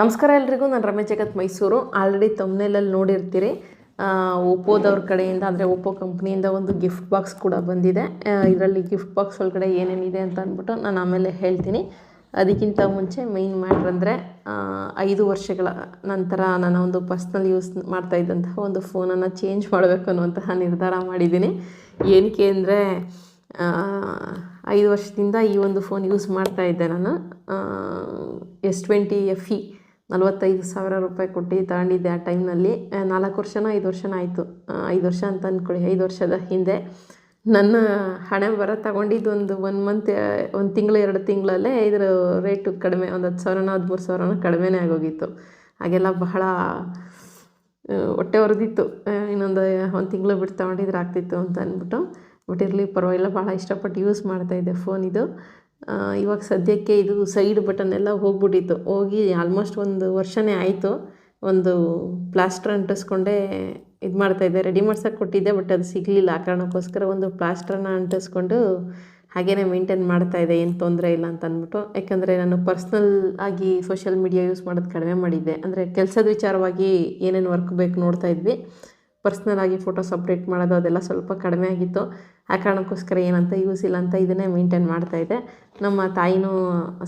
ನಮಸ್ಕಾರ ಎಲ್ರಿಗೂ, ನಾನು ರಮೇಶ್ ಜಗತ್ ಮೈಸೂರು. ಆಲ್ರೆಡಿ ತಮ್ಮನೇಲಲ್ಲಿ ನೋಡಿರ್ತೀರಿ. ಒಪ್ಪೋದವ್ರ ಕಡೆಯಿಂದ, ಅಂದರೆ ಒಪ್ಪೋ ಕಂಪ್ನಿಯಿಂದ ಒಂದು ಗಿಫ್ಟ್ ಬಾಕ್ಸ್ ಕೂಡ ಬಂದಿದೆ. ಇದರಲ್ಲಿ ಗಿಫ್ಟ್ ಬಾಕ್ಸ್ ಒಳಗಡೆ ಏನೇನಿದೆ ಅಂತ ಅಂದ್ಬಿಟ್ಟು ನಾನು ಆಮೇಲೆ ಹೇಳ್ತೀನಿ. ಅದಕ್ಕಿಂತ ಮುಂಚೆ ಮೈನ್ ಮ್ಯಾಟ್ರ್ ಅಂದರೆ ಐದು ವರ್ಷಗಳ ನಂತರ ನಾನು ಒಂದು ಪರ್ಸ್ನಲ್ ಯೂಸ್ ಮಾಡ್ತಾ ಇದ್ದಂತಹ ಒಂದು ಫೋನನ್ನು ಚೇಂಜ್ ಮಾಡಬೇಕು ಅನ್ನುವಂತಹ ನಿರ್ಧಾರ ಮಾಡಿದ್ದೀನಿ. ಏನಕ್ಕೆ ಅಂದರೆ ಐದು ವರ್ಷದಿಂದ ಈ ಒಂದು ಫೋನ್ ಯೂಸ್ ಮಾಡ್ತಾ ಇದ್ದೆ ನಾನು. ಎಸ್ ಟ್ವೆಂಟಿ ಎಫ್ ಇ ನಲವತ್ತೈದು ಸಾವಿರ ರೂಪಾಯಿ ಕೊಟ್ಟು ತಗೊಂಡಿದ್ದೆ ಆ ಟೈಮ್ನಲ್ಲಿ. ನಾಲ್ಕು ವರ್ಷನೋ ಐದು ವರ್ಷನೋ ಆಯಿತು. ಐದು ವರ್ಷ ಅಂತ ಅಂದ್ಕೊಳ್ಳಿ ಐದು ವರ್ಷದ ಹಿಂದೆ. ನನ್ನ ಹಣೆ ಬರ ತಗೊಂಡಿದ್ದು ಒಂದು ಒನ್ ಮಂತ್ ಒಂದು ತಿಂಗಳು, ಎರಡು ತಿಂಗಳಲ್ಲೇ ಇದರ ರೇಟು ಕಡಿಮೆ, ಒಂದು ಹತ್ತು ಸಾವಿರನೋ, ಹದಿಮೂರು ಸಾವಿರನೋ ಕಡಿಮೆನೇ ಆಗೋಗಿತ್ತು. ಹಾಗೆಲ್ಲ ಬಹಳ ಹೊಟ್ಟೆ ಹೊರೆದಿತ್ತು ಇನ್ನೊಂದು ಒಂದು ತಿಂಗಳು ಬಿಟ್ಟು ತಗೊಂಡಿದ್ರೆ ಆಗ್ತಿತ್ತು ಅಂತ ಅಂದ್ಬಿಟ್ಟು. ಬಟ್ ಇರಲಿ ಪರವಾಗಿಲ್ಲ ಭಾಳ ಇಷ್ಟಪಟ್ಟು ಯೂಸ್ ಮಾಡ್ತಾಯಿದ್ದೆ ಫೋನ್ ಇದು. ಇವಾಗ ಸದ್ಯಕ್ಕೆ ಇದು ಸೈಡ್ ಬಟನ್ ಎಲ್ಲ ಹೋಗ್ಬಿಟ್ಟಿತ್ತು. ಹೋಗಿ ಆಲ್ಮೋಸ್ಟ್ ಒಂದು ವರ್ಷನೇ ಆಯಿತು. ಒಂದು ಪ್ಲಾಸ್ಟರ್ ಅಂಟಿಸ್ಕೊಂಡೇ ಇದು ಮಾಡ್ತಾಯಿದ್ದೆ ರೆಡಿ ಮಾಡ್ಸೋಕೆ ಕೊಟ್ಟಿದ್ದೆ ಬಟ್ ಅದು ಸಿಗಲಿಲ್ಲ. ಆ ಕಾರಣಕ್ಕೋಸ್ಕರ ಒಂದು ಪ್ಲಾಸ್ಟರ್ನ ಅಂಟಿಸ್ಕೊಂಡು ಹಾಗೇ ಮೇಂಟೈನ್ ಮಾಡ್ತಾಯಿದ್ದೆ ಏನು ತೊಂದರೆ ಇಲ್ಲ ಅಂತ ಅಂದ್ಬಿಟ್ಟು. ಯಾಕಂದರೆ ನಾನು ಪರ್ಸ್ನಲ್ ಆಗಿ ಸೋಷಿಯಲ್ ಮೀಡಿಯಾ ಯೂಸ್ ಮಾಡೋದು ಕಡಿಮೆ ಮಾಡಿದ್ದೆ. ಅಂದರೆ ಕೆಲಸದ ವಿಚಾರವಾಗಿ ಏನೇನು ವರ್ಕ್ ಬೇಕು ನೋಡ್ತಾ ಇದ್ವಿ. ಪರ್ಸ್ನಲ್ ಆಗಿ ಫೋಟೋಸ್ ಅಪ್ಡೇಟ್ ಮಾಡೋದು ಅದೆಲ್ಲ ಸ್ವಲ್ಪ ಕಡಿಮೆ ಆಗಿತ್ತು. ಆ ಕಾರಣಕ್ಕೋಸ್ಕರ ಏನಂತ ಯೂಸ್ ಇಲ್ಲ ಅಂತ ಇದನ್ನೇ ಮೇಂಟೈನ್ ಮಾಡ್ತಾಯಿದ್ದೆ ನಮ್ಮ ತಾಯಿನೂ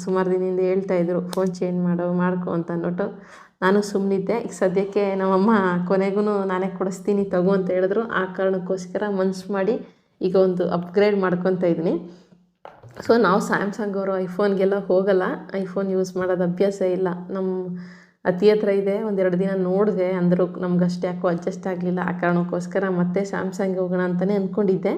ಸುಮಾರು ದಿನದಿಂದ ಹೇಳ್ತಾಯಿದ್ರು ಫೋನ್ ಚೇಂಜ್ ಮಾಡೋ, ಮಾಡ್ಕೊ ಅಂತ ಅಂದ್ಬಿಟ್ಟು. ನಾನು ಸುಮ್ಮನಿದ್ದೆ ಈಗ ಸದ್ಯಕ್ಕೆ ನಮ್ಮಮ್ಮ ಕೊನೆಗೂ ನಾನೇ ಕೊಡಿಸ್ತೀನಿ, ತಗೋ ಅಂತ ಹೇಳಿದ್ರು. ಆ ಕಾರಣಕ್ಕೋಸ್ಕರ ಮನ್ಸು ಮಾಡಿ ಈಗ ಒಂದು ಅಪ್ಗ್ರೇಡ್ ಮಾಡ್ಕೊತಾ ಇದ್ದೀನಿ. ಸೊ ನಾವು ಸ್ಯಾಮ್ಸಂಗ್ ಅವರು ಐಫೋನ್ಗೆಲ್ಲ ಹೋಗಲ್ಲ. ಐಫೋನ್ ಯೂಸ್ ಮಾಡೋದು ಅಭ್ಯಾಸ ಇಲ್ಲ. ನಮ್ಮ ಅತಿ ಹತ್ರ ಇದೆ. ಒಂದೆರಡು ದಿನ ನೋಡಿದೆ. ಅಂದರೂ ನಮ್ಗೆ ಅಷ್ಟು ಯಾಕೋ ಅಡ್ಜಸ್ಟ್ ಆಗಲಿಲ್ಲ. ಆ ಕಾರಣಕ್ಕೋಸ್ಕರ ಮತ್ತೆ ಸ್ಯಾಮ್ಸಂಗ್ ಹೋಗೋಣ ಅಂತಲೇ ಅಂದ್ಕೊಂಡಿದ್ದೆ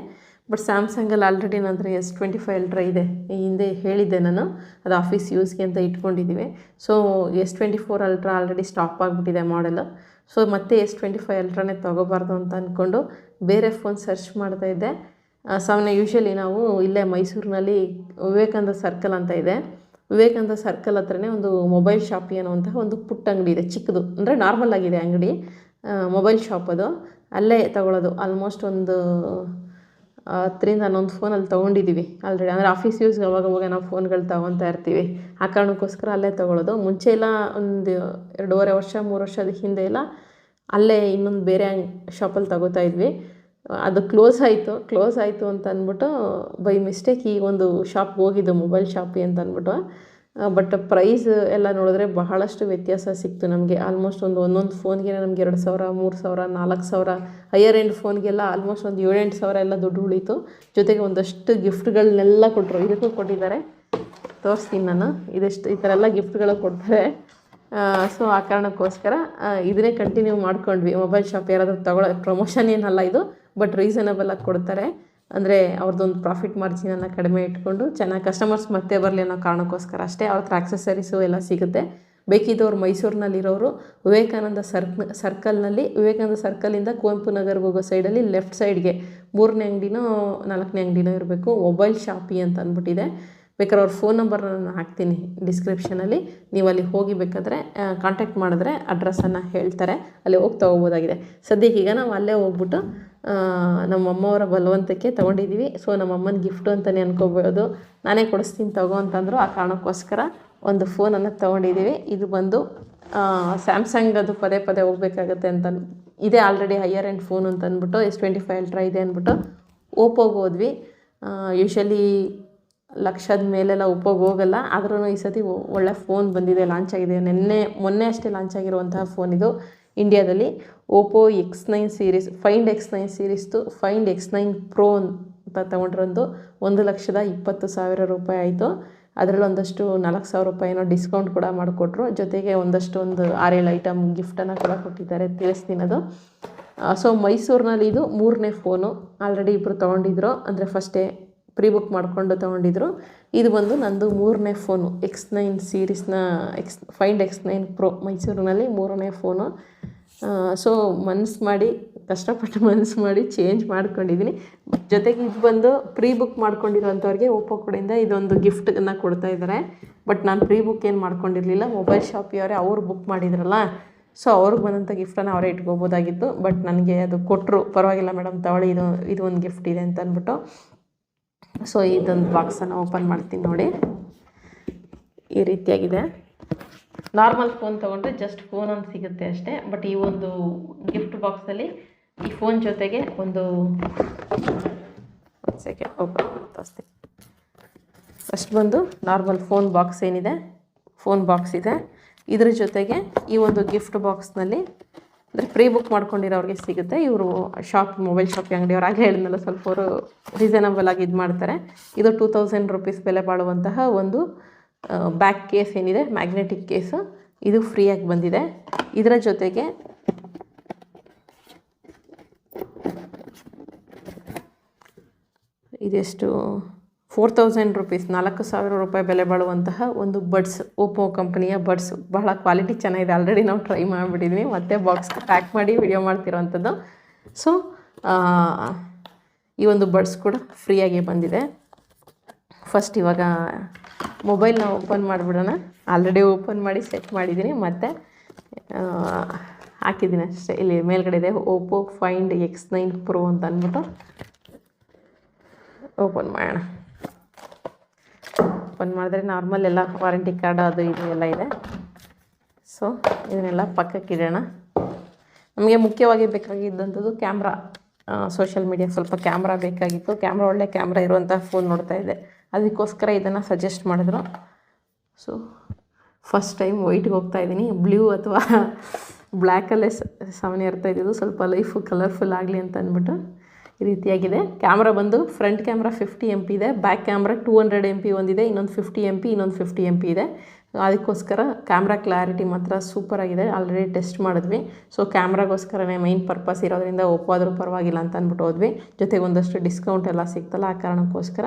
ಬಟ್ ಸ್ಯಾಮ್ಸಂಗಲ್ಲಿ ಆಲ್ರೆಡಿ ನನ್ನ ಹತ್ರ ಎಸ್ ಟ್ವೆಂಟಿ ಫೈ ಅಲ್ಟ್ರಾ ಇದೆ ಹಿಂದೆ ಹೇಳಿದ್ದೆ ನಾನು. ಅದು ಆಫೀಸ್ ಯೂಸ್ಗೆ ಅಂತ ಇಟ್ಕೊಂಡಿದ್ದೀವಿ so S twenty four ultra already stop ಆಗಿಬಿಟ್ಟಿದೆ ಮಾಡೆಲ್ ಸೊ ಮತ್ತೆ ಎಸ್ ಟ್ವೆಂಟಿ ಫೈ ಅಲ್ಟ್ರಾನೇ ತೊಗೋಬಾರ್ದು ಅಂತ ಅಂದ್ಕೊಂಡು ಬೇರೆ ಫೋನ್ ಸರ್ಚ್ ಮಾಡ್ತಾ ಇದ್ದೆ. ಸಾಮಾನ್ಯ ಯೂಶ್ವಲಿ ನಾವು ಇಲ್ಲೇ ಮೈಸೂರಿನಲ್ಲಿ ವಿವೇಕಾನಂದ ಸರ್ಕಲ್ ಅಂತ ಇದೆ. ವಿವೇಕಾನಂದ ಸರ್ಕಲ್ ಹತ್ರನೇ ಒಂದು ಮೊಬೈಲ್ ಶಾಪಿ ಅನ್ನುವಂತಹ ಒಂದು ಪುಟ್ಟ ಅಂಗಡಿ ಇದೆ. ಚಿಕ್ಕದು. ಅಂದರೆ ನಾರ್ಮಲ್ ಆಗಿದೆ ಅಂಗಡಿ. ಮೊಬೈಲ್ ಶಾಪ್ ಅದು. ಅಲ್ಲೇ ತಗೊಳ್ಳೋದು ಆಲ್ಮೋಸ್ಟ್ ಒಂದು ಹತ್ತರಿಂದ ಹನ್ನೊಂದು ಫೋನಲ್ಲಿ ತೊಗೊಂಡಿದ್ದೀವಿ ಆಲ್ರೆಡಿ ಅಂದರೆ ಆಫೀಸ್ ಯೂಸ್ಗೆ ಅವಾಗವಾಗ ಅವಾಗ ನಾವು ಫೋನ್ಗಳು ತೊಗೊತಾ ಇರ್ತೀವಿ. ಆ ಕಾರಣಕ್ಕೋಸ್ಕರ ಅಲ್ಲೇ ತೊಗೊಳೋದು. ಮುಂಚೆ ಎಲ್ಲ ಒಂದು ಎರಡೂವರೆ ವರ್ಷ, ಮೂರು ವರ್ಷದ ಹಿಂದೆ ಎಲ್ಲ ಅಲ್ಲೇ ಇನ್ನೊಂದು ಬೇರೆ ಶಾಪಲ್ಲಿ ತೊಗೋತಾ ಇದ್ವಿ. ಅದು ಕ್ಲೋಸ್ ಆಯಿತು. ಕ್ಲೋಸ್ ಆಯಿತು ಅಂತ ಅಂದ್ಬಿಟ್ಟು ಬೈ ಮಿಸ್ಟೇಕ್ ಈಗ ಒಂದು ಶಾಪ್ಗೆ ಹೋಗಿದ್ದು ಮೊಬೈಲ್ ಶಾಪಿಗೆ ಅಂತ ಅಂದ್ಬಿಟ್ಟು. ಬಟ್ ಪ್ರೈಸ್ ಎಲ್ಲ ನೋಡಿದ್ರೆ ಬಹಳಷ್ಟು ವ್ಯತ್ಯಾಸ ಸಿಕ್ತು ನಮಗೆ. ಆಲ್ಮೋಸ್ಟ್ ಒಂದು ಒಂದೊಂದು ಫೋನ್ಗೆ ನಮಗೆ ಎರಡು ಸಾವಿರ, ಮೂರು ಸಾವಿರ, ನಾಲ್ಕು ಸಾವಿರ ಹೈಯರ್ ಎಂಡ್ ಫೋನ್ಗೆಲ್ಲ ಆಲ್ಮೋಸ್ಟ್ ಒಂದು ಏಳೆಂಟು ಸಾವಿರ ಎಲ್ಲ ದುಡ್ಡು ಉಳಿತು. ಜೊತೆಗೆ ಒಂದಷ್ಟು ಗಿಫ್ಟ್ಗಳನ್ನೆಲ್ಲ ಕೊಟ್ಟರು ಇದಕ್ಕೂ ಕೊಟ್ಟಿದ್ದಾರೆ. ತೋರಿಸ್ತೀನಿ ನಾನು. ಇದೆಷ್ಟು, ಈ ಥರ ಎಲ್ಲ ಗಿಫ್ಟ್ಗಳು ಕೊಡ್ತಾರೆ ಸೊ ಆ ಕಾರಣಕ್ಕೋಸ್ಕರ ಇದನ್ನೇ ಕಂಟಿನ್ಯೂ ಮಾಡ್ಕೊಂಡ್ವಿ. ಮೊಬೈಲ್ ಶಾಪ್ ಯಾರಾದರೂ ತಗೊಳ್ಳೋ ಪ್ರಮೋಷನ್ ಏನಲ್ಲ ಇದು ಬಟ್ ರೀಸನಬಲ್ ಆಗಿ ಕೊಡ್ತಾರೆ. ಅಂದರೆ ಅವ್ರದ್ದೊಂದು ಪ್ರಾಫಿಟ್ ಮಾರ್ಜಿನನ್ನು ಕಡಿಮೆ ಇಟ್ಕೊಂಡು ಚೆನ್ನಾಗಿ ಕಸ್ಟಮರ್ಸ್ ಮತ್ತೆ ಬರಲಿ ಅನ್ನೋ ಕಾರಣಕ್ಕೋಸ್ಕರ ಅಷ್ಟೇ ಅವ್ರ ಹತ್ರ ಆಕ್ಸೆಸರೀಸು ಎಲ್ಲ ಸಿಗುತ್ತೆ. ಬೇಕಿದ್ದವ್ರು ಮೈಸೂರಿನಲ್ಲಿರೋರು ವಿವೇಕಾನಂದ ಸರ್ಕ್ ಸರ್ಕಲ್ನಲ್ಲಿ ವಿವೇಕಾನಂದ ಸರ್ಕಲಿಂದ ಕುವೆಂಪು ನಗರ್ಗೆ ಹೋಗೋ ಸೈಡಲ್ಲಿ ಲೆಫ್ಟ್ ಸೈಡ್ಗೆ ಮೂರನೇ ಅಂಗಡಿನೋ ನಾಲ್ಕನೇ ಅಂಗಡಿನೋ ಇರಬೇಕು ಮೊಬೈಲ್ ಶಾಪಿ ಅಂತ ಅಂದ್ಬಿಟ್ಟಿದೆ. ಬೇಕಾದ್ರೆ ಅವ್ರ ಫೋನ್ ನಂಬರ್ನ ನಾನು ಹಾಕ್ತೀನಿ ಡಿಸ್ಕ್ರಿಪ್ಷನಲ್ಲಿ ನೀವು ಅಲ್ಲಿ ಹೋಗಿ ಬೇಕಾದರೆ ಕಾಂಟ್ಯಾಕ್ಟ್ ಮಾಡಿದ್ರೆ ಅಡ್ರೆಸ್ಸನ್ನು ಹೇಳ್ತಾರೆ. ಅಲ್ಲಿ ಹೋಗಿ ತೊಗೋಬೋದಾಗಿದೆ. ಈಗ ನಾವು ಅಲ್ಲೇ ಹೋಗ್ಬಿಟ್ಟು ಆ, ನಮ್ಮ ಅಮ್ಮವರ ಬಲವಂತಕ್ಕೆ ತೊಗೊಂಡಿದ್ದೀವಿ. ಸೊ ನಮ್ಮಮ್ಮನ ಗಿಫ್ಟು ಅಂತಲೇ ಅನ್ಕೋಬೋದು. ನಾನೇ ಕೊಡಿಸ್ತೀನಿ ತಗೋ ಅಂತಂದರು ಆ ಕಾರಣಕ್ಕೋಸ್ಕರ ಒಂದು ಫೋನನ್ನು ತೊಗೊಂಡಿದ್ದೀವಿ. ಇದು ಬಂದು ಸ್ಯಾಮ್ಸಂಗ್ ಅದು ಪದೇ ಪದೇ ಹೋಗ್ಬೇಕಾಗತ್ತೆ ಅಂತ ಇದೇ ಆಲ್ರೆಡಿ ಹೈಯರ್ ಆ್ಯಂಡ್ ಫೋನ್ ಅಂತ ಅಂದ್ಬಿಟ್ಟು ಎಸ್ ಟ್ವೆಂಟಿ ಫೈವ್ ಅಲ್ಟ್ರಾ ಇದೆ ಅಂದ್ಬಿಟ್ಟು ಓಪೋಗೆ ಹೋದ್ವಿ. ಯೂಶ್ವಲಿ ಲಕ್ಷದ ಮೇಲೆಲ್ಲ ಒಪ್ಪೋಗಿ ಹೋಗಲ್ಲ. ಆದ್ರೂ ಈ ಸತಿ ಒಳ್ಳೆ ಫೋನ್ ಬಂದಿದೆ ಲಾಂಚ್ ಆಗಿದೆ. ನಿನ್ನೆ ಮೊನ್ನೆ ಅಷ್ಟೇ ಲಾಂಚ್ ಆಗಿರುವಂತಹ ಫೋನ್ ಇದು ಇಂಡಿಯಾದಲ್ಲಿ. Oppo X nine series find X nine ಸೀರೀಸ್ದು find X nine pro ಅಂತ ತೊಗೊಂಡ್ರಂದು ಒಂದು ಲಕ್ಷದ ಇಪ್ಪತ್ತು ಸಾವಿರ ರೂಪಾಯಿ ಆಯಿತು. ಅದರಲ್ಲಿ ಒಂದಷ್ಟು ನಾಲ್ಕು ಸಾವಿರ ರೂಪಾಯಿನೋ ಡಿಸ್ಕೌಂಟ್ ಕೂಡ ಮಾಡಿಕೊಟ್ರು. ಜೊತೆಗೆ ಒಂದಷ್ಟು ಒಂದು ಆರೇಳು ಐಟಮ್ ಗಿಫ್ಟನ್ನು ಕೂಡ ಕೊಟ್ಟಿದ್ದಾರೆ ತಿಳಿಸ್ತೀನಿ ಅದು ಸೊ ಮೈಸೂರಿನಲ್ಲಿ ಇದು ಮೂರನೇ ಫೋನು ಆಲ್ರೆಡಿ ಇಬ್ಬರು ತೊಗೊಂಡಿದ್ರು. ಅಂದರೆ ಫಸ್ಟೇ ಪ್ರೀ ಬುಕ್ ಮಾಡಿಕೊಂಡು ತೊಗೊಂಡಿದ್ರು. ಇದು ಬಂದು ನಂದು ಮೂರನೇ phone X nine ಸೀರೀಸ್ನ X find X nine pro ಮೈಸೂರಿನಲ್ಲಿ ಮೂರನೇ ಫೋನು ಸೊ ಮನಸ್ಸು ಮಾಡಿ, ಕಷ್ಟಪಟ್ಟು ಮನಸ್ಸು ಮಾಡಿ ಚೇಂಜ್ ಮಾಡ್ಕೊಂಡಿದ್ದೀನಿ ಜೊತೆಗೆ ಇದು ಬಂದು ಪ್ರೀ ಬುಕ್ ಮಾಡ್ಕೊಂಡಿರೋಂಥವ್ರಿಗೆ ಓಪೋ ಕಡೆಯಿಂದ ಇದೊಂದು ಗಿಫ್ಟನ್ನು ಕೊಡ್ತಾ ಇದ್ದಾರೆ ಬಟ್ ನಾನು ಪ್ರೀ ಬುಕ್ ಏನು ಮಾಡ್ಕೊಂಡಿರಲಿಲ್ಲ ಮೊಬೈಲ್ ಶಾಪಿಯವರೇ ಅವರು ಬುಕ್ ಮಾಡಿದ್ರಲ್ಲ ಸೊ ಅವ್ರಿಗೆ ಬಂದಂಥ ಗಿಫ್ಟನ್ನು ಅವರೇ ಇಟ್ಕೋಬೋದಾಗಿತ್ತು. ಬಟ್ ನನಗೆ ಅದು ಕೊಟ್ಟರು ಪರವಾಗಿಲ್ಲ ಮೇಡಮ್ ತಗೊಳ್ಳಿ, ಇದು ಇದು ಒಂದು ಗಿಫ್ಟ್ ಇದೆ ಅಂತ ಅಂದ್ಬಿಟ್ಟು. ಸೊ ಇದೊಂದು ಬಾಕ್ಸನ್ನು ಓಪನ್ ಮಾಡ್ತೀನಿ ನೋಡಿ. ಈ ರೀತಿಯಾಗಿದೆ. ನಾರ್ಮಲ್ ಫೋನ್ ತೊಗೊಂಡ್ರೆ ಜಸ್ಟ್ ಫೋನ್ ಒಂದು ಸಿಗುತ್ತೆ ಅಷ್ಟೇ. ಬಟ್ ಈ ಒಂದು ಗಿಫ್ಟ್ ಬಾಕ್ಸಲ್ಲಿ ಈ ಫೋನ್ ಜೊತೆಗೆ ಒಂದು ಸೆಕೆಂಡ್ ಓಪನ್ ತೋರಿಸ್ತೀನಿ. ಫಸ್ಟ್ ಬಂದು ನಾರ್ಮಲ್ ಫೋನ್ ಬಾಕ್ಸ್ ಏನಿದೆ ಫೋನ್ ಬಾಕ್ಸ್ ಇದೆ. ಇದ್ರ ಜೊತೆಗೆ ಈ ಒಂದು ಗಿಫ್ಟ್ ಬಾಕ್ಸ್ನಲ್ಲಿ ಅಂದರೆ ಪ್ರೀ ಬುಕ್ ಮಾಡ್ಕೊಂಡಿರೋರಿಗೆ ಸಿಗುತ್ತೆ. ಇವರು ಶಾಪ್ ಮೊಬೈಲ್ ಶಾಪ್ ಅಂಗಡಿಯವ್ರು ಆಗಲೇ ಹೇಳಿದ್ನಲ್ಲ, ಸ್ವಲ್ಪ ಅವರು ರೀಸನಬಲ್ ಆಗಿ ಇದು ಮಾಡ್ತಾರೆ. ಇದು ಟೂ ತೌಸಂಡ್ ರುಪೀಸ್ ಬೆಲೆ ಬಾಳುವಂತಹ ಒಂದು ಬ್ಯಾಕ್ ಕೇಸ್ ಏನಿದೆ? ಮ್ಯಾಗ್ನೆಟಿಕ್ ಕೇಸು ಇದು ಫ್ರೀಯಾಗಿ ಬಂದಿದೆ. ಇದರ ಜೊತೆಗೆ ಇದೆಷ್ಟು? ಫೋರ್ ತೌಸಂಡ್ ರುಪೀಸ್ ನಾಲ್ಕು ಸಾವಿರ ರೂಪಾಯಿ ಬೆಲೆ ಬಾಳುವಂತಹ ಒಂದು ಬಡ್ಸ್ ಓಪೋ ಕಂಪನಿಯ ಬಡ್ಸ್ ಬಹಳ ಕ್ವಾಲಿಟಿ ಚೆನ್ನಾಗಿದೆ. ಆಲ್ರೆಡಿ ನಾವು ಟ್ರೈ ಮಾಡಿಬಿಟ್ಟಿದ್ವಿ. ಮತ್ತೆ ಬಾಕ್ಸ್ ಪ್ಯಾಕ್ ಮಾಡಿ ವಿಡಿಯೋ ಮಾಡ್ತಿರೋವಂಥದ್ದು. ಸೊ ಈ ಒಂದು ಬಡ್ಸ್ ಕೂಡ ಫ್ರೀಯಾಗಿ ಬಂದಿದೆ. ಫಸ್ಟ್ ಇವಾಗ ಮೊಬೈಲ್ನ ಓಪನ್ ಮಾಡಿಬಿಡೋಣ. ಆಲ್ರೆಡಿ ಓಪನ್ ಮಾಡಿ ಸೆಟ್ ಮಾಡಿದ್ದೀನಿ ಮತ್ತು ಹಾಕಿದ್ದೀನಿ ಅಷ್ಟೇ. ಇಲ್ಲಿ ಮೇಲ್ಗಡೆ ಇದೆ Oppo find X nine pro ಅಂತ ಅಂದ್ಬಿಟ್ಟು ಓಪನ್ ಮಾಡೋಣ. ಓಪನ್ ಮಾಡಿದ್ರೆ ನಾರ್ಮಲ್ ಎಲ್ಲ ವಾರಂಟಿ ಕಾರ್ಡ್ ಅದು ಇದು ಎಲ್ಲ ಇದೆ. ಸೊ ಇದನ್ನೆಲ್ಲ ಪಕ್ಕಕ್ಕೆ ಇಡೋಣ. ನಮಗೆ ಮುಖ್ಯವಾಗಿ ಬೇಕಾಗಿದ್ದಂಥದ್ದು ಕ್ಯಾಮ್ರಾ ಸೋಷಿಯಲ್ ಮೀಡಿಯಾ ಸ್ವಲ್ಪ ಕ್ಯಾಮ್ರಾ ಬೇಕಾಗಿತ್ತು. ಕ್ಯಾಮ್ರಾ ಒಳ್ಳೆ ಕ್ಯಾಮ್ರಾ ಇರುವಂಥ ಫೋನ್ ನೋಡ್ತಾ ಇದ್ದೆ. ಅದಕ್ಕೋಸ್ಕರ ಇದನ್ನು ಸಜೆಸ್ಟ್ ಮಾಡಿದ್ರು. ಸೊ ಫಸ್ಟ್ ಟೈಮ್ ವೈಟ್ಗೆ ಹೋಗ್ತಾ ಇದ್ದೀನಿ. ಬ್ಲೂ ಅಥವಾ ಬ್ಲ್ಯಾಕಲ್ಲೇ ಸಾಮಾನ್ಯ ಇರ್ತಾ ಇದ್ದಿದ್ದು. ಸ್ವಲ್ಪ ಲೈಫು ಕಲರ್ಫುಲ್ ಆಗಲಿ ಅಂತ ಅಂದ್ಬಿಟ್ಟು ಈ ರೀತಿಯಾಗಿದೆ. ಕ್ಯಾಮ್ರಾ ಬಂದು front camera fifty M P ಇದೆ. Back camera two hundred M P ಒಂದಿದೆ. ಇನ್ನೊಂದು ಫಿಫ್ಟಿ ಎಂ ಪಿ ಇನ್ನೊಂದು ಫಿಫ್ಟಿ ಎಂ ಪಿ ಇದೆ. ಅದಕ್ಕೋಸ್ಕರ ಕ್ಯಾಮ್ರಾ ಕ್ಲಾರಿಟಿ ಮಾತ್ರ ಸೂಪರಾಗಿದೆ ಆಲ್ರೆಡಿ ಟೆಸ್ಟ್ ಮಾಡಿದ್ವಿ. ಸೊ ಕ್ಯಾಮ್ರಾಗೋಸ್ಕರನೇ ಮೈನ್ ಪರ್ಪಸ್ ಇರೋದ್ರಿಂದ ಒಪ್ಪೋ ಆದರೂ ಪರವಾಗಿಲ್ಲ ಅಂತ ಅಂದ್ಬಿಟ್ಟು ಹೋದ್ವಿ. ಜೊತೆಗೆ ಒಂದಷ್ಟು ಡಿಸ್ಕೌಂಟ್ ಎಲ್ಲ ಸಿಗ್ತಲ್ಲ ಆ ಕಾರಣಕ್ಕೋಸ್ಕರ.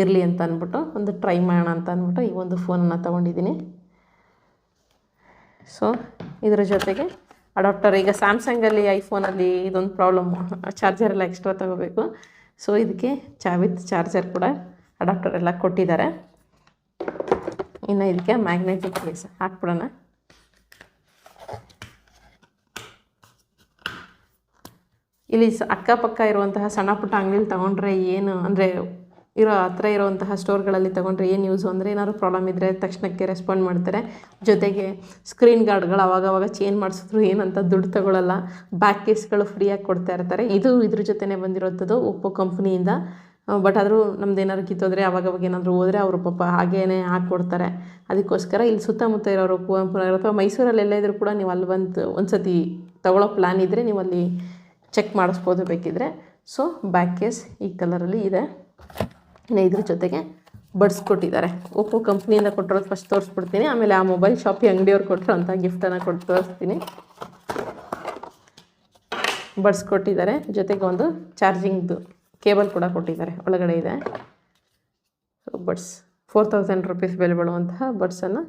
ಇರಲಿ ಅಂತ ಅಂದ್ಬಿಟ್ಟು ಒಂದು ಟ್ರೈ ಮಾಡೋಣ ಅಂತ ಅಂದ್ಬಿಟ್ಟು ಈ ಒಂದು ಫೋನನ್ನು ತೊಗೊಂಡಿದ್ದೀನಿ. ಸೊ ಇದರ ಜೊತೆಗೆ ಅಡಾಪ್ಟರ್ ಈಗ ಸ್ಯಾಮ್ಸಂಗಲ್ಲಿ ಐಫೋನಲ್ಲಿ ಇದೊಂದು ಪ್ರಾಬ್ಲಮ್ ಚಾರ್ಜರ್ ಎಲ್ಲ ಎಕ್ಸ್ಟ್ರಾ ತೊಗೋಬೇಕು. ಸೊ ಇದಕ್ಕೆ ಚಾವಿತ್ ಚಾರ್ಜರ್ ಕೂಡ ಅಡಾಪ್ಟರ್ ಎಲ್ಲ ಕೊಟ್ಟಿದ್ದಾರೆ. ಇನ್ನು ಇದಕ್ಕೆ ಮ್ಯಾಗ್ನೆಟಿಕ್ ಕೇಸ್ ಹಾಕ್ಬಿಡೋಣ. ಇಲ್ಲಿ ಅಕ್ಕಪಕ್ಕ ಇರುವಂತಹ ಸಣ್ಣ ಪುಟ್ಟ ಅಂಗಡಿಲಿ ತೊಗೊಂಡ್ರೆ ಏನು? ಅಂದರೆ ಇರೋ ಹತ್ರ ಇರೋವಂತಹ ಸ್ಟೋರ್ಗಳಲ್ಲಿ ತೊಗೊಂಡ್ರೆ ಏನು ಯೂಸು ಅಂದರೆ ಏನಾದ್ರು ಪ್ರಾಬ್ಲಮ್ ಇದ್ದರೆ ತಕ್ಷಣಕ್ಕೆ ರೆಸ್ಪಾಂಡ್ ಮಾಡ್ತಾರೆ. ಜೊತೆಗೆ ಸ್ಕ್ರೀನ್ ಗಾರ್ಡ್ಗಳು ಅವಾಗವಾಗ ಚೇಂಜ್ ಮಾಡಿಸಿದ್ರು ಏನಂತ ದುಡ್ಡು ತಗೊಳ್ಳಲ್ಲ ಬ್ಯಾಕ್ ಕೇಸ್ಗಳು ಫ್ರೀಯಾಗಿ ಕೊಡ್ತಾ ಇರ್ತಾರೆ. ಇದು ಇದ್ರ ಜೊತೆನೇ ಬಂದಿರೋಂಥದ್ದು ಒಪ್ಪೋ ಕಂಪ್ನಿಯಿಂದ ಬಟ್ ಆದರೂ ನಮ್ದು ಏನಾದ್ರು ಕಿತ್ತೋದ್ರೆ ಅವಾಗವಾಗ ಏನಾದರೂ ಹೋದರೆ ಅವರು ಪಾಪ ಹಾಗೇ ಹಾಕ್ಕೊಡ್ತಾರೆ ಅದಕ್ಕೋಸ್ಕರ ಇಲ್ಲಿ ಸುತ್ತಮುತ್ತ ಇರೋರು ಕುವೆಂಪು ನಗರ ಅಥವಾ ಮೈಸೂರಲ್ಲಿ ಎಲ್ಲ ಇದ್ರೂ ಕೂಡ ನೀವು ಅಲ್ಲಿ ಬಂದು ಒಂದು ಸತಿ ತೊಗೊಳ್ಳೋ ಪ್ಲ್ಯಾನ್ ಇದ್ದರೆ ನೀವು ಅಲ್ಲಿ ಚೆಕ್ ಮಾಡಿಸ್ಬೋದು ಬೇಕಿದ್ರೆ. ಸೊ ಬ್ಯಾಕ್ ಕೇಸ್ ಈ ಕಲರಲ್ಲಿ ಇದೆ. ಇನ್ನು ಇದ್ರ ಜೊತೆಗೆ ಬಡ್ಸ್ ಕೊಟ್ಟಿದ್ದಾರೆ. ಓಪೋ ಕಂಪ್ನಿಯಿಂದ ಕೊಟ್ಟಿರೋದು ಫಸ್ಟ್ ತೋರಿಸ್ಬಿಡ್ತೀನಿ. ಆಮೇಲೆ ಆ ಮೊಬೈಲ್ ಶಾಪಿ ಅಂಗಡಿಯವ್ರು ಕೊಟ್ಟರು ಅಂತ ಗಿಫ್ಟನ್ನು ಕೊಟ್ಟು ತೋರಿಸ್ತೀನಿ. ಬಡ್ಸ್ ಕೊಟ್ಟಿದ್ದಾರೆ. ಜೊತೆಗೆ ಒಂದು ಚಾರ್ಜಿಂಗ್ದು ಕೇಬಲ್ ಕೂಡ ಕೊಟ್ಟಿದ್ದಾರೆ. ಒಳಗಡೆ ಇದೆ. So buds four thousand rupees ಬೆಲೆ ಬಳುವಂತಹ ಬಡ್ಸನ್ನು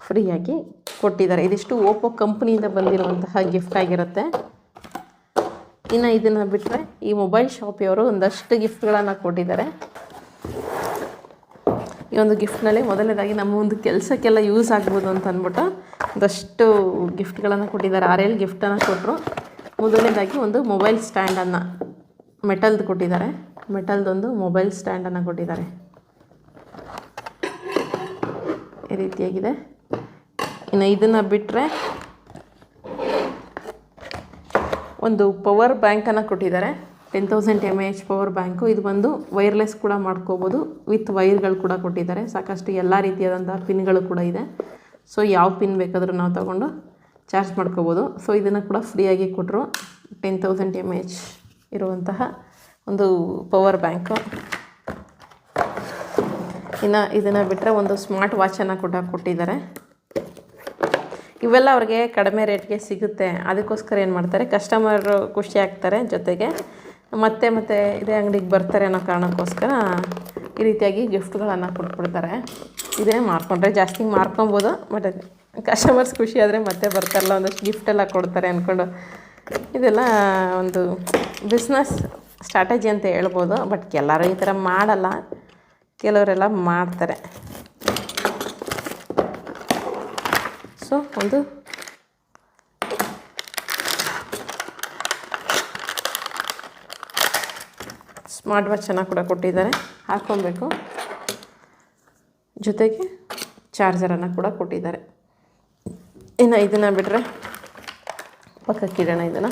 ಫ್ರೀಯಾಗಿ ಕೊಟ್ಟಿದ್ದಾರೆ. ಇದಿಷ್ಟು ಓಪೋ ಕಂಪ್ನಿಯಿಂದ ಬಂದಿರುವಂತಹ ಗಿಫ್ಟ್ ಆಗಿರುತ್ತೆ. ಇನ್ನು ಇದನ್ನು ಬಿಟ್ಟರೆ ಈ ಮೊಬೈಲ್ ಶಾಪಿಯವರು ಒಂದಷ್ಟು ಗಿಫ್ಟ್ಗಳನ್ನು ಕೊಟ್ಟಿದ್ದಾರೆ. ಈ ಒಂದು ಗಿಫ್ಟ್ನಲ್ಲಿ ಮೊದಲನೇದಾಗಿ ನಮ್ಮ ಒಂದು ಕೆಲಸಕ್ಕೆಲ್ಲ ಯೂಸ್ ಆಗ್ಬೋದು ಅಂತ ಅಂದ್ಬಿಟ್ಟು ಒಂದಷ್ಟು ಗಿಫ್ಟ್ಗಳನ್ನು ಕೊಟ್ಟಿದ್ದಾರೆ. ಆರೇಳು ಗಿಫ್ಟನ್ನು ಕೊಟ್ಟರು ಮೊದಲನೇದಾಗಿ ಒಂದು ಮೊಬೈಲ್ ಸ್ಟ್ಯಾಂಡನ್ನು ಮೆಟಲ್ದು ಕೊಟ್ಟಿದ್ದಾರೆ. ಮೆಟಲ್ದೊಂದು ಮೊಬೈಲ್ ಸ್ಟ್ಯಾಂಡನ್ನು ಕೊಟ್ಟಿದ್ದಾರೆ. ಈ ರೀತಿಯಾಗಿದೆ. ಇನ್ನು ಇದನ್ನು ಬಿಟ್ಟರೆ ಒಂದು ಪವರ್ ಬ್ಯಾಂಕನ್ನು ಕೊಟ್ಟಿದ್ದಾರೆ. Ten thousand M H power bank ಇದು ಬಂದು ವೈರ್ಲೆಸ್ ಕೂಡ ಮಾಡ್ಕೋಬೋದು. ವಿತ್ ವೈರ್ಗಳು ಕೂಡ ಕೊಟ್ಟಿದ್ದಾರೆ. ಸಾಕಷ್ಟು ಎಲ್ಲ ರೀತಿಯಾದಂಥ ಪಿನ್ಗಳು ಕೂಡ ಇದೆ. ಸೊ ಯಾವ ಪಿನ್ ಬೇಕಾದರೂ ನಾವು ತಗೊಂಡು ಚಾರ್ಜ್ ಮಾಡ್ಕೋಬೋದು. ಸೊ ಇದನ್ನು ಕೂಡ ಫ್ರೀಯಾಗಿ ಕೊಟ್ಟರು ಟೆನ್ ತೌಸಂಡ್ ಎಂ ಎಚ್ ಇರುವಂತಹ ಒಂದು ಪವರ್ ಬ್ಯಾಂಕು ಇನ್ನು ಇದನ್ನು ಬಿಟ್ಟರೆ ಒಂದು ಸ್ಮಾರ್ಟ್ ವಾಚನ್ನು ಕೂಡ ಕೊಟ್ಟಿದ್ದಾರೆ. ಇವೆಲ್ಲ ಅವ್ರಿಗೆ ಕಡಿಮೆ ರೇಟ್ಗೆ ಸಿಗುತ್ತೆ. ಅದಕ್ಕೋಸ್ಕರ ಏನು ಮಾಡ್ತಾರೆ? ಕಸ್ಟಮರು ಖುಷಿ ಆಗ್ತಾರೆ ಜೊತೆಗೆ. ಮತ್ತೆ ಮತ್ತೆ ಇದೇ ಅಂಗಡಿಗೆ ಬರ್ತಾರೆ ಅನ್ನೋ ಕಾರಣಕ್ಕೋಸ್ಕರ ಈ ರೀತಿಯಾಗಿ ಗಿಫ್ಟ್ಗಳನ್ನು ಕೊಟ್ಬಿಡ್ತಾರೆ. ಇದೇ ಮಾರ್ಕೊಂಡ್ರೆ ಜಾಸ್ತಿ ಮಾರ್ಕೊಬೋದು ಬಟ್ ಕಸ್ಟಮರ್ಸ್ ಖುಷಿ ಆದರೆ ಮತ್ತೆ ಬರ್ತಾರಲ್ಲ, ಒಂದಷ್ಟು ಗಿಫ್ಟೆಲ್ಲ ಕೊಡ್ತಾರೆ ಅಂದ್ಕೊಂಡು ಇದೆಲ್ಲ ಒಂದು ಬಿಸ್ನೆಸ್ ಸ್ಟ್ರಾಟಜಿ ಅಂತ ಹೇಳ್ಬೋದು ಬಟ್ ಎಲ್ಲರೂ ಈ ಥರ ಮಾಡಲ್ಲ. ಕೆಲವರೆಲ್ಲ ಮಾಡ್ತಾರೆ. ಸೊ ಒಂದು ಸ್ಮಾರ್ಟ್ ವಾಚನ್ನು ಕೂಡ ಕೊಟ್ಟಿದ್ದಾರೆ. ಹಾಕ್ಕೊಬೇಕು. ಜೊತೆಗೆ ಚಾರ್ಜರನ್ನು ಕೂಡ ಕೊಟ್ಟಿದ್ದಾರೆ. ಇನ್ನು ಇದನ್ನು ಬಿಟ್ಟರೆ ಪಕ್ಕಕ್ಕಿಡೋಣ ಇದನ್ನು.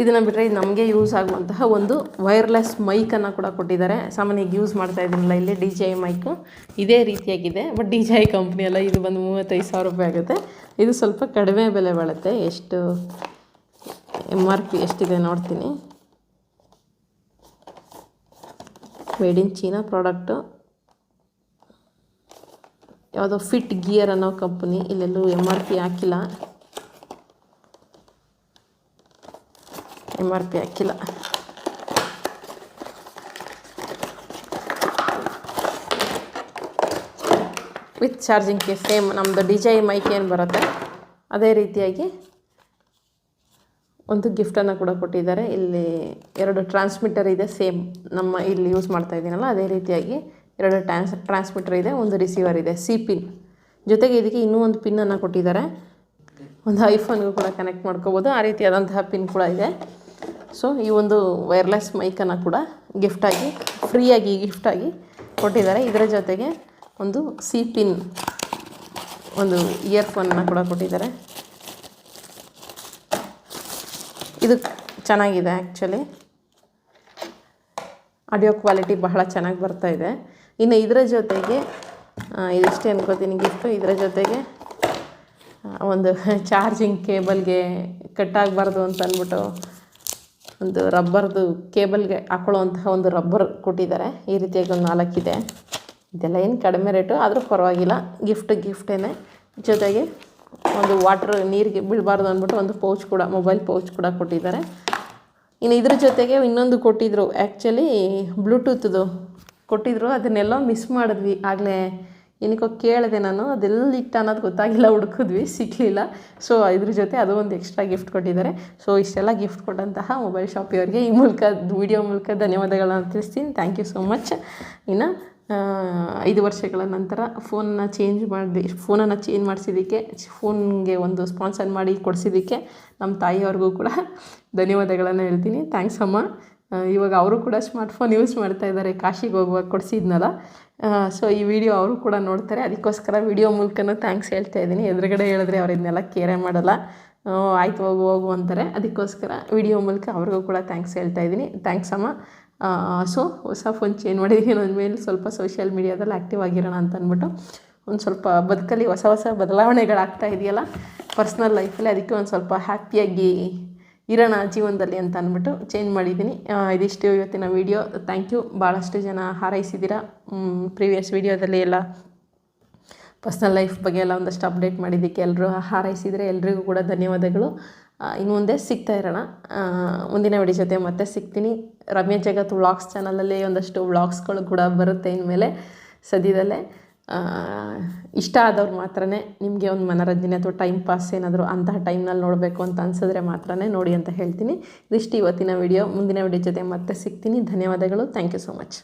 ಇದನ್ನು ಬಿಟ್ಟರೆ ಇದು ನಮಗೆ ಯೂಸ್ ಆಗುವಂತಹ ಒಂದು ವೈರ್ಲೆಸ್ ಮೈಕನ್ನು ಕೂಡ ಕೊಟ್ಟಿದ್ದಾರೆ. ಸಾಮಾನ್ಯವಾಗಿ ಯೂಸ್ ಮಾಡ್ತಾ ಇದ್ದೀನಲ್ಲ ಇಲ್ಲಿ ಡಿ ಜೆ ಐ ಮೈಕು ಇದೇ ರೀತಿಯಾಗಿದೆ. But D J I company ಅಲ್ಲ, ಇದು ಬಂದು ಮೂವತ್ತೈದು ಸಾವಿರ ರೂಪಾಯಿ ಆಗುತ್ತೆ. ಇದು ಸ್ವಲ್ಪ ಕಡಿಮೆ ಬೆಲೆ ಬಾಳುತ್ತೆ. ಎಷ್ಟು ಎಂ ಆರ್ ಪಿ ಎಷ್ಟಿದೆ ನೋಡ್ತೀನಿ. ಮೇಡ್ ಇನ್ ಚೀನಾ ಪ್ರಾಡಕ್ಟು ಯಾವುದೋ ಫಿಟ್ ಗಿಯರ್ ಅನ್ನೋ ಕಂಪ್ನಿ ಇಲ್ಲೆಲ್ಲೂ ಎಂ ಆರ್ ಪಿ ಹಾಕಿಲ್ಲ. ಎಂ ಆರ್ ಪಿ ಹಾಕಿಲ್ಲ. ವಿತ್ ಚಾರ್ಜಿಂಗ್ ಕೇಸ್ ಸೇಮ್ ನಮ್ಮದು ಡಿ ಜೆ ಮೈಕ್ ಏನು ಬರುತ್ತೆ? ಅದೇ ರೀತಿಯಾಗಿ ಒಂದು ಗಿಫ್ಟನ್ನು ಕೂಡ ಕೊಟ್ಟಿದ್ದಾರೆ. ಇಲ್ಲಿ ಎರಡು ಟ್ರಾನ್ಸ್ಮಿಟರ್ ಇದೆ ಸೇಮ್ ನಮ್ಮ ಇಲ್ಲಿ ಯೂಸ್ ಮಾಡ್ತಾ ಇದ್ದೀನಲ್ಲ, ಅದೇ ರೀತಿಯಾಗಿ ಎರಡು ಟ್ರಾನ್ಸ್ ಟ್ರಾನ್ಸ್ಮಿಟರ್ ಇದೆ, ಒಂದು ರಿಸೀವರ್ ಇದೆ ಸಿ ಪಿನ್ ಜೊತೆಗೆ ಇದಕ್ಕೆ ಇನ್ನೂ ಒಂದು ಪಿನ್ನನ್ನು ಕೊಟ್ಟಿದ್ದಾರೆ. ಒಂದು ಐಫೋನ್ಗೂ ಕೂಡ ಕನೆಕ್ಟ್ ಮಾಡ್ಕೋಬೋದು. ಆ ರೀತಿಯಾದಂತಹ ಪಿನ್ ಕೂಡ ಇದೆ. ಸೊ ಈ ಒಂದು ವೈರ್ಲೆಸ್ ಮೈಕನ್ನು ಕೂಡ ಗಿಫ್ಟಾಗಿ ಫ್ರೀಯಾಗಿ ಗಿಫ್ಟಾಗಿ ಕೊಟ್ಟಿದ್ದಾರೆ. ಇದರ ಜೊತೆಗೆ ಒಂದು ಸಿ ಪಿನ್ ಒಂದು ಇಯರ್ಫೋನನ್ನು ಕೂಡ ಕೊಟ್ಟಿದ್ದಾರೆ. ಇದು ಚೆನ್ನಾಗಿದೆ ಆ್ಯಕ್ಚುಲಿ ಆಡಿಯೋ ಕ್ವಾಲಿಟಿ ಬಹಳ ಚೆನ್ನಾಗಿ ಬರ್ತಾ ಇದೆ. ಇನ್ನು ಇದರ ಜೊತೆಗೆ ಇದಿಷ್ಟೇ ಅನ್ಕೋತೀನಿ ಗಿಫ್ಟು ಇದರ ಜೊತೆಗೆ ಒಂದು ಚಾರ್ಜಿಂಗ್ ಕೇಬಲ್ಗೆ ಕಟ್ಟಾಗಬಾರ್ದು ಅಂತ ಅಂದ್ಬಿಟ್ಟು ಒಂದು ರಬ್ಬರ್ದು ಕೇಬಲ್ಗೆ ಹಾಕೊಳ್ಳುವಂತಹ ಒಂದು ರಬ್ಬರ್ ಕೊಟ್ಟಿದ್ದಾರೆ. ಈ ರೀತಿಯಾಗಿ ಒಂದು ನಾಲ್ಕಿದೆ. ಇದೆಲ್ಲ ಏನು ಕಡಿಮೆ ರೇಟು ಆದರೂ ಪರವಾಗಿಲ್ಲ. ಗಿಫ್ಟ್ ಗಿಫ್ಟೇ ಜೊತೆಗೆ ಒಂದು ವಾಟ್ರ್ ನೀರಿಗೆ ಬೀಳಬಾರ್ದು ಅಂದ್ಬಿಟ್ಟು ಒಂದು ಪೌಚ್ ಕೂಡ ಮೊಬೈಲ್ ಪೌಚ್ ಕೂಡ ಕೊಟ್ಟಿದ್ದಾರೆ. ಇನ್ನು ಇದ್ರ ಜೊತೆಗೆ ಇನ್ನೊಂದು ಕೊಟ್ಟಿದ್ದರು ಆ್ಯಕ್ಚುಲಿ ಬ್ಲೂಟೂತ್ದು ಕೊಟ್ಟಿದ್ದರು ಅದನ್ನೆಲ್ಲ ಮಿಸ್ ಮಾಡಿದ್ವಿ. ಆಗಲೇ ಏನಕ್ಕೋ ಕೇಳಿದೆ ನಾನು ಅದೆಲ್ಲಿಟ್ಟು ಅನ್ನೋದು ಗೊತ್ತಾಗಿಲ್ಲ, ಹುಡುಕಿದ್ವಿ ಸಿಕ್ಕಲಿಲ್ಲ ಸೊ ಇದ್ರ ಜೊತೆ ಅದು ಒಂದು ಎಕ್ಸ್ಟ್ರಾ ಗಿಫ್ಟ್ ಕೊಟ್ಟಿದ್ದಾರೆ. ಸೊ ಇಷ್ಟೆಲ್ಲ ಗಿಫ್ಟ್ ಕೊಟ್ಟಂತಹ ಮೊಬೈಲ್ ಶಾಪಿಯವರಿಗೆ ಈ ಮೂಲಕ ವಿಡಿಯೋ ಮೂಲಕ ಧನ್ಯವಾದಗಳನ್ನು ತಿಳಿಸ್ತೀನಿ. ಥ್ಯಾಂಕ್ ಯು ಸೋ ಮಚ್ ಇನ್ನು ಐದು ವರ್ಷಗಳ ನಂತರ ಫೋನನ್ನ ಚೇಂಜ್ ಮಾಡಿ ಫೋನನ್ನು ಚೇಂಜ್ ಮಾಡಿಸಿದ್ದಕ್ಕೆ ಫೋನ್ಗೆ ಒಂದು ಸ್ಪಾನ್ಸರ್ ಮಾಡಿ ಕೊಡಿಸಿದ್ದಕ್ಕೆ ನಮ್ಮ ತಾಯಿಯವ್ರಿಗೂ ಕೂಡ ಧನ್ಯವಾದಗಳನ್ನು ಹೇಳ್ತೀನಿ. ಥ್ಯಾಂಕ್ಸ್ ಅಮ್ಮ. ಇವಾಗ ಅವರು ಕೂಡ ಸ್ಮಾರ್ಟ್ಫೋನ್ ಯೂಸ್ ಮಾಡ್ತಾ ಇದ್ದಾರೆ. ಕಾಶಿಗೆ ಹೋಗುವಾಗ ಕೊಡಿಸಿದ್ನಲ್ಲ. ಸೊ ಈ ವಿಡಿಯೋ ಅವರು ಕೂಡ ನೋಡ್ತಾರೆ. ಅದಕ್ಕೋಸ್ಕರ ವಿಡಿಯೋ ಮೂಲಕನೂ ಥ್ಯಾಂಕ್ಸ್ ಹೇಳ್ತಾ ಇದ್ದೀನಿ. ಎದುರುಗಡೆ ಹೇಳಿದ್ರೆ ಅವ್ರು ಇದನ್ನೆಲ್ಲ ಕೇರೆ ಮಾಡಲ್ಲ. ಆಯ್ತು, ಹೋಗು ಹೋಗು ಅಂತಾರೆ. ಅದಕ್ಕೋಸ್ಕರ ವಿಡಿಯೋ ಮೂಲಕ ಅವ್ರಿಗೂ ಕೂಡ ಥ್ಯಾಂಕ್ಸ್ ಹೇಳ್ತಾ ಇದ್ದೀನಿ. ಥ್ಯಾಂಕ್ಸ್ ಅಮ್ಮ. ಸೊ ಹೊಸ ಫೋನ್ ಚೇಂಜ್ ಮಾಡಿದ್ದೀನಿ ಅಂದಮೇಲೆ ಸ್ವಲ್ಪ ಸೋಷಿಯಲ್ ಮೀಡಿಯಾದಲ್ಲಿ ಆ್ಯಕ್ಟಿವ್ ಆಗಿರೋಣ ಅಂತ ಅಂದ್ಬಿಟ್ಟು ಒಂದು ಸ್ವಲ್ಪ ಬದುಕಲ್ಲಿ ಹೊಸ ಹೊಸ ಬದಲಾವಣೆಗಳಾಗ್ತಾ ಇದೆಯಲ್ಲ? ಪರ್ಸ್ನಲ್ ಲೈಫಲ್ಲಿ ಅದಕ್ಕೆ ಒಂದು ಸ್ವಲ್ಪ ಹ್ಯಾಪಿಯಾಗಿ ಇರೋಣ ಜೀವನದಲ್ಲಿ ಅಂತ ಅಂದ್ಬಿಟ್ಟು ಚೇಂಜ್ ಮಾಡಿದ್ದೀನಿ. ಇದಿಷ್ಟು ಇವತ್ತಿನ ವೀಡಿಯೋ ಥ್ಯಾಂಕ್ ಯು ಭಾಳಷ್ಟು ಜನ ಹಾರೈಸಿದ್ದೀರಾ. ಪ್ರೀವಿಯಸ್ ವೀಡಿಯೋದಲ್ಲಿ ಎಲ್ಲ ಪರ್ಸ್ನಲ್ ಲೈಫ್ ಬಗ್ಗೆ ಎಲ್ಲ ಒಂದಷ್ಟು ಅಪ್ಡೇಟ್ ಮಾಡಿದ್ದಕ್ಕೆ ಎಲ್ಲರೂ ಹಾರೈಸಿದರೆ ಎಲ್ರಿಗೂ ಕೂಡ ಧನ್ಯವಾದಗಳು. ಇನ್ನು ಮುಂದೆ ಸಿಗ್ತಾ ಇರೋಣ. ಮುಂದಿನ ವಿಡಿಯೋ ಜೊತೆ ಮತ್ತೆ ಸಿಗ್ತೀನಿ. ರಮ್ಯ ಜಗತ್ ವ್ಲಾಗ್ಸ್ ಚಾನಲಲ್ಲಿ ಒಂದಷ್ಟು ವ್ಲಾಗ್ಸ್ಗಳು ಕೂಡ ಬರುತ್ತೆ ಇನ್ಮೇಲೆ ಸದ್ಯದಲ್ಲೇ. ಇಷ್ಟ ಆದವ್ರು ಮಾತ್ರ ನಿಮಗೆ ಒಂದು ಮನೋರಂಜನೆ ಅಥವಾ ಟೈಮ್ ಪಾಸ್ ಏನಾದರೂ ಅಂತಹ ಟೈಮ್ನಲ್ಲಿ ನೋಡಬೇಕು ಅಂತ ಅನ್ಸಿದ್ರೆ ಮಾತ್ರ ನೋಡಿ ಅಂತ ಹೇಳ್ತೀನಿ. ಇದಿಷ್ಟು ಇವತ್ತಿನ ವಿಡಿಯೋ ಮುಂದಿನ ವಿಡಿಯೋ ಜೊತೆ ಮತ್ತೆ ಸಿಗ್ತೀನಿ. ಧನ್ಯವಾದಗಳು. Thank you so much